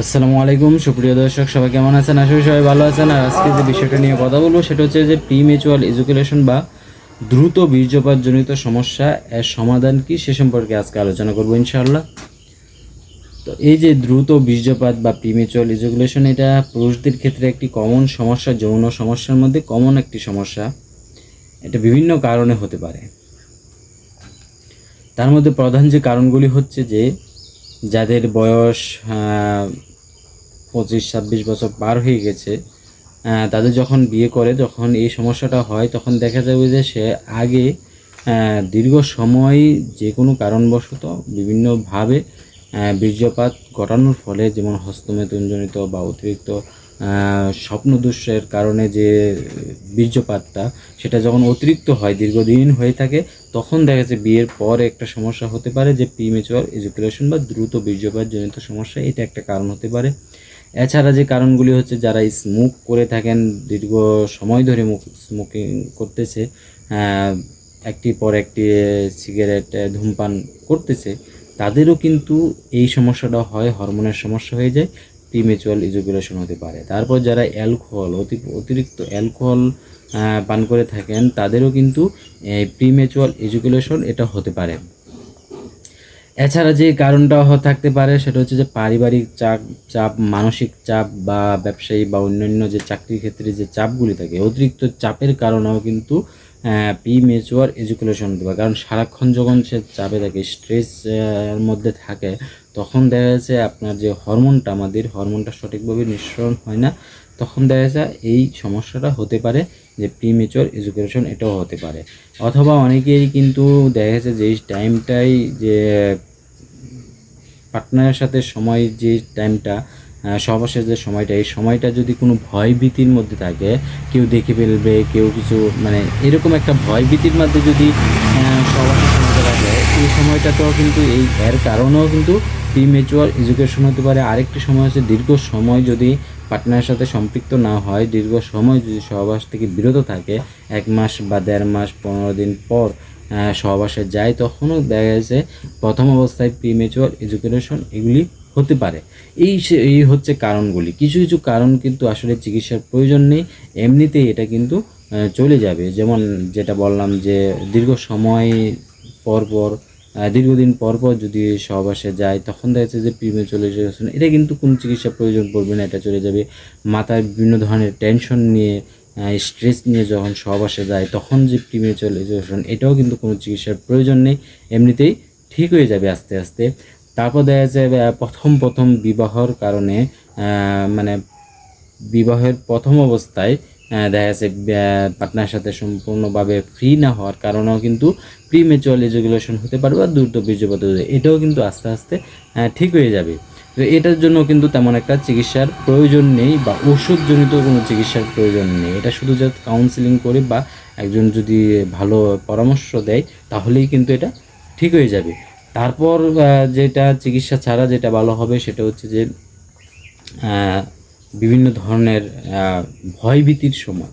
আসসালামু আলাইকুম, সুপ্রিয় দর্শক, সবাই কেমন আছেন? আশা করি সবাই ভালো আছেন। আর আজকে যে বিষয়টা নিয়ে কথা বলব, সেটা হচ্ছে যে প্রি প্রিমেচুয়াল এজুকেশন বা দ্রুত বীর্যপাত জনিত সমস্যা, এর সমাধান কি সে সম্পর্কে আজকে আলোচনা করব ইনশাআল্লাহ। তো এই যে দ্রুত বীর্যপাত বা প্রিমেচুয়াল ইজুকুলেশন এটা পুরুষদের ক্ষেত্রে একটি কমন সমস্যা, যৌন সমস্যার মধ্যে কমন একটি সমস্যা। এটা বিভিন্ন কারণে হতে পারে। তার মধ্যে প্রধান যে কারণগুলি হচ্ছে যে যাদের বয়স পঁচিশ, ছাব্বিশ বছর পার হয়ে গেছে তাদের যখন বিয়ে করে, যখন এই সমস্যাটা হয়, তখন দেখা যাবে যে সে আগে দীর্ঘ সময় যে কোনো কারণবশত বিভিন্নভাবে বীর্যপাত ঘটানোর ফলে, যেমন হস্তমেতনজনিত বা অতিরিক্ত স্বপ্নদোষের কারণে যে বীর্যপাতটা, সেটা যখন অতিরিক্ত হয়, দীর্ঘদিন হয়ে থাকে, তখন দেখা যাচ্ছে বিয়ের পর একটা সমস্যা হতে পারে যে প্রিমেচুয়ার এজুকুলেশন বা দ্রুত বীর্যপাত জনিত সমস্যা, এটা একটা কারণ হতে পারে। এছাড়া যে কারণগুলি হচ্ছে, যারা স্মোক করে থাকেন, দীর্ঘ সময় ধরে স্মোকিং করতেছে একটি পর একটি সিগারেট ধূমপান করতেছে, তাদেরও কিন্তু এই সমস্যাটা হয় হরমোনের সমস্যা হয়ে যায়। প্রিমেচুয়াল ইজুকুলেশন হতে পারে। তারপর যারা অ্যালকোহল অতি অতিরিক্ত অ্যালকোহল পান করে থাকেন, তাদেরও কিন্তু প্রিমেচুয়াল ইজুকুলেশন এটা হতে পারে। এছাড়া যে কারণটা থাকতে পারে, সেটা হচ্ছে যে পারিবারিক চাপ চাপ, মানসিক চাপ বা ব্যবসায়ী বা অন্যান্য যে চাকরির ক্ষেত্রে যে চাপগুলি থাকে, অতিরিক্ত চাপের কারণেও কিন্তু প্রি মেচুয়ার হতে পারে কারণ সারাক্ষণ যখন সে চাপে থাকে স্ট্রেস এর মধ্যে থাকে, তখন দেখা যাচ্ছে আপনার যে হরমোনটা, আমাদের হরমোনটা সঠিকভাবে নিঃসরণ হয় না, তখন দেখা যায় এই সমস্যাটা হতে পারে, যে প্রিমেচুয়ার এজুকেশন এটাও হতে পারে। অথবা অনেকেই কিন্তু দেখা যাচ্ছে যে টাইমটাই যে পার্টনারের সাথে সময় যে টাইমটা সহবাসের যে সময়টা, এই সময়টা যদি কোনো ভয় ভীতির মধ্যে থাকে, কেউ দেখে ফেলবে, কেউ কিছু মানে এরকম একটা ভয় ভীতির মধ্যে যদি সহবাসের সময়টা থাকে এই সময়টাতেও কিন্তু এই এর কারণেও কিন্তু প্রিমেচুয়ার এডুকেশন হতে পারে। আরেকটি সময় হচ্ছে দীর্ঘ সময় যদি পার্টনারের সাথে সম্পৃক্ত না হয়, দীর্ঘ সময় যদি সহবাস থেকে বিরত থাকে, এক মাস বা দেড় মাস, পনেরো দিন পর সহবাসে যায়, তখনও দেখা যাচ্ছে প্রথম অবস্থায় প্রিমেচুয়ার এডুকেশন এগুলি হতে পারে। এই এই হচ্ছে কারণগুলি। কিছু কিছু কারণ কিন্তু আসলে চিকিৎসার প্রয়োজন নেই। এমনিতেই এটা কিন্তু চলে যাবে। যেমন যেটা বললাম যে, দীর্ঘ সময় পর পর দীর্ঘদিন পর পর যদি সহবাসে যায়, তখন দেখা যাচ্ছে যে প্রিমে চলে যাচ্ছে এটা কিন্তু কোনো চিকিৎসা প্রয়োজন পড়বে না, এটা চলে যাবে। মাথায় বিভিন্ন ধরনের টেনশন নিয়ে স্ট্রেস নিয়ে যখন সহবাসে যায়, তখন যে প্রিমে চলে যাচ্ছে এটাও কিন্তু কোনো চিকিৎসার প্রয়োজন নেই। এমনিতেই ঠিক হয়ে যাবে আস্তে আস্তে। তারপর দেখা আহ, প্রথম প্রথম বিবাহর কারণে মানে বিবাহের প্রথম অবস্থায় দেখা যাচ্ছে পার্টনার সাথে সম্পূর্ণভাবে ফ্রি না হওয়ার কারণেও কিন্তু প্রিমেচুয়াল এজুকুলেশন হতে পারে বা দ্রুত বীর্যপাত হতে এটাও কিন্তু আস্তে আস্তে ঠিক হয়ে যাবে। তো এটার জন্য কিন্তু তেমন একটা চিকিৎসার প্রয়োজন নেই বা ওষুধজনিত কোনো চিকিৎসার প্রয়োজন নেই। এটা শুধু জাস্ট কাউন্সিলিং করে বা একজন যদি ভালো পরামর্শ দেয় তাহলেই কিন্তু এটা ঠিক হয়ে যাবে। তারপর যেটা চিকিৎসা ছাড়া যেটা ভালো হবে সেটা হচ্ছে যে বিভিন্ন ধরনের ভয়ভীতির সময়।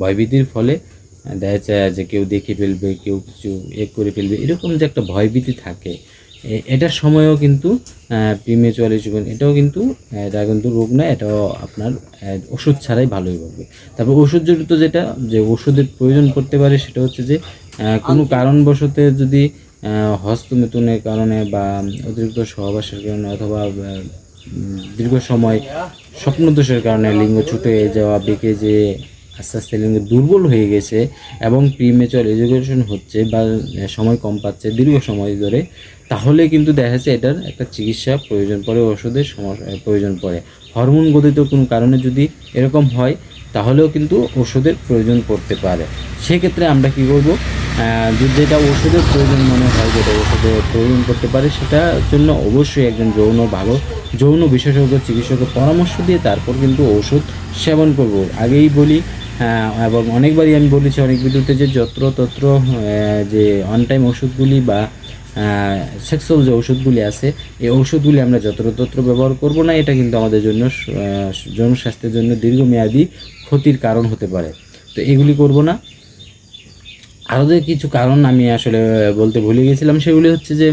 ভয়ভীতির ফলে দেখা যায় যে কেউ দেখে ফেলবে, কেউ কিছু এ করে ফেলবে। এরকম যে একটা ভয়ভীতি থাকে এটার সময়ও কিন্তু প্রিমেচুয়াল জীবন, এটাও কিন্তু এটা কিন্তু রোগ নয় এটাও আপনার ওষুধ ছাড়াই ভালোই হবে। তারপর ওষুধ জড়িত যেটা, যে ওষুধের প্রয়োজন পড়তে পারে সেটা হচ্ছে যে কোনো কারণবশতে যদি আহ, হস্তমেতনের কারণে বা অতিরিক্ত সহবাসের কারণে অথবা দীর্ঘ সময় স্বপ্নদোষের কারণে লিঙ্গ ছুটে যাওয়া বেঁকে যে আস্তে আস্তে লিঙ্গ দুর্বল হয়ে গেছে এবং প্রিমেচুয়াল এজুকেশন হচ্ছে বা সময় কম পাচ্ছে দীর্ঘ সময় ধরে তাহলে কিন্তু দেখা যাচ্ছে এটার একটা চিকিৎসা প্রয়োজন পড়ে ওষুধের সমস্যা প্রয়োজন পড়ে। হরমোন গতিত কোনো কারণে যদি এরকম হয় তাহলেও কিন্তু ওষুধের প্রয়োজন পড়তে পারে। সেক্ষেত্রে আমরা কি করব? যেটা ওষুধের প্রয়োজন মনে হয় যেটা ওষুধের প্রয়োজন করতে পারে সেটার জন্য অবশ্যই একজন যৌন ভালো যৌন বিশেষজ্ঞ চিকিৎসকের পরামর্শ দিয়ে তারপর কিন্তু ওষুধ সেবন করব। আগেই বলি এবং অনেকবারই আমি বলেছি অনেক ভিডিওতে যে যত্র তত্র যে অন টাইম ওষুধগুলি বা সেক্সুয়াল যে ওষুধগুলি আছে এই ওষুধগুলি আমরা যত্রতত্র ব্যবহার করব না এটা কিন্তু আমাদের জন্য আহ, যৌন স্বাস্থ্যের জন্য দীর্ঘমেয়াদী ক্ষতির কারণ হতে পারে। তো এগুলি করব না। আরও যে কিছু কারণ আমি আসলে বলতে ভুলে গেছিলাম সেগুলি হচ্ছে যে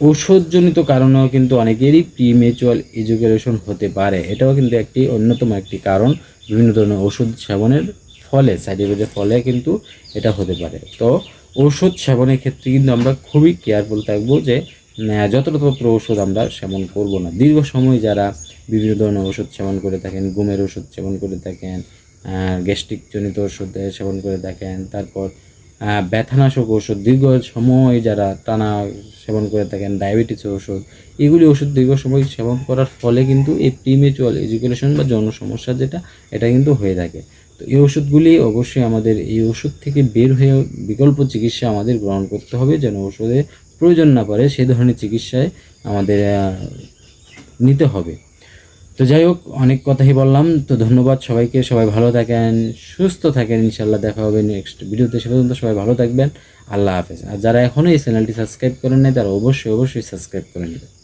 ঔষধজনিত কারণেও কিন্তু অনেকেরই প্রিমেচুয়াল এজুকেশন হতে পারে। এটাও কিন্তু একটি অন্যতম একটি কারণ। বিভিন্ন ধরনের ওষুধ সেবনের ফলে সাইড এফেক্টের ফলে কিন্তু এটা হতে পারে। তো ওষুধ সেবনের ক্ষেত্রে কিন্তু আমরা খুবই কেয়ারফুল থাকব যে যত্রতত্র ওষুধ আমরা সেবন করব না। দীর্ঘ সময় যারা বিভিন্ন ধরনের ওষুধ সেবন করে থাকেন, ঘুমের ওষুধ সেবন করে থাকেন গ্যাস্ট্রিক জনিত ওষুধ সেবন করে থাকেন তারপর ব্যথানাশক ওষুধ, দীর্ঘ সময় যারা টানা সেবন করে থাকেন, ডায়াবেটিসের ওষুধ, এগুলি ওষুধ দীর্ঘ সময় সেবন করার ফলে কিন্তু এই প্রিমেচুয়াল এজুকেশন বা যৌন সমস্যা যেটা, এটা কিন্তু হয়ে থাকে। তো এই ওষুধগুলি অবশ্যই আমাদের, এই ওষুধ থেকে বের হয়ে বিকল্প চিকিৎসা আমাদের গ্রহণ করতে হবে যেন ওষুধের প্রয়োজন না পড়ে, সেই ধরনের চিকিৎসায় আমাদের নিতে হবে। তো যাই হোক, অনেক কথাই বললাম। তো ধন্যবাদ সবাইকে। সবাই ভালো থাকেন, সুস্থ থাকেন। ইনশাল্লাহ দেখা হবে নেক্সট ভিডিওতে সে পর্যন্ত সবাই ভালো থাকবেন। আল্লাহ হাফেজ। আর যারা এখনও এই চ্যানেলটি সাবস্ক্রাইব করেন নাই, তারা অবশ্যই অবশ্যই সাবস্ক্রাইব করে নেবেন।